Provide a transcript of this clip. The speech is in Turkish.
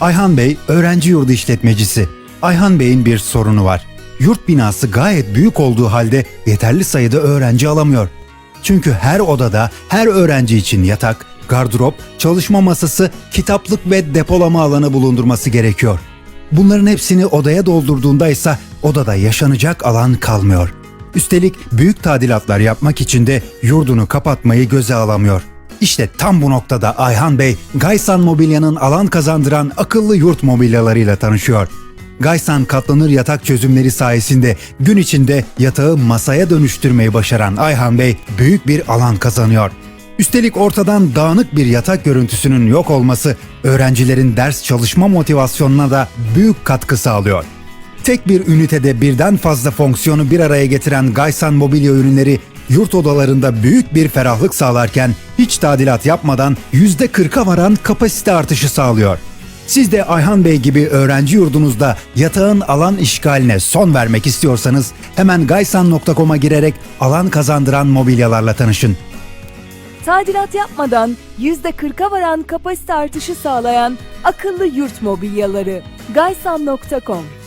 Ayhan Bey öğrenci yurdu işletmecisi. Ayhan Bey'in bir sorunu var. Yurt binası gayet büyük olduğu halde yeterli sayıda öğrenci alamıyor. Çünkü her odada her öğrenci için yatak, gardırop, çalışma masası, kitaplık ve depolama alanı bulundurması gerekiyor. Bunların hepsini odaya doldurduğunda ise odada yaşanacak alan kalmıyor. Üstelik büyük tadilatlar yapmak için de yurdunu kapatmayı göze alamıyor. İşte tam bu noktada Ayhan Bey, Gaysan Mobilya'nın alan kazandıran akıllı yurt mobilyalarıyla tanışıyor. Gaysan katlanır yatak çözümleri sayesinde gün içinde yatağı masaya dönüştürmeyi başaran Ayhan Bey büyük bir alan kazanıyor. Üstelik ortadan dağınık bir yatak görüntüsünün yok olması öğrencilerin ders çalışma motivasyonuna da büyük katkı sağlıyor. Tek bir ünitede birden fazla fonksiyonu bir araya getiren Gaysan mobilya ürünleri yurt odalarında büyük bir ferahlık sağlarken hiç tadilat yapmadan %40'a varan kapasite artışı sağlıyor. Siz de Ayhan Bey gibi öğrenci yurdunuzda yatağın alan işgaline son vermek istiyorsanız hemen gaysan.com'a girerek alan kazandıran mobilyalarla tanışın. Tadilat yapmadan %40'a varan kapasite artışı sağlayan akıllı yurt mobilyaları. gaysan.com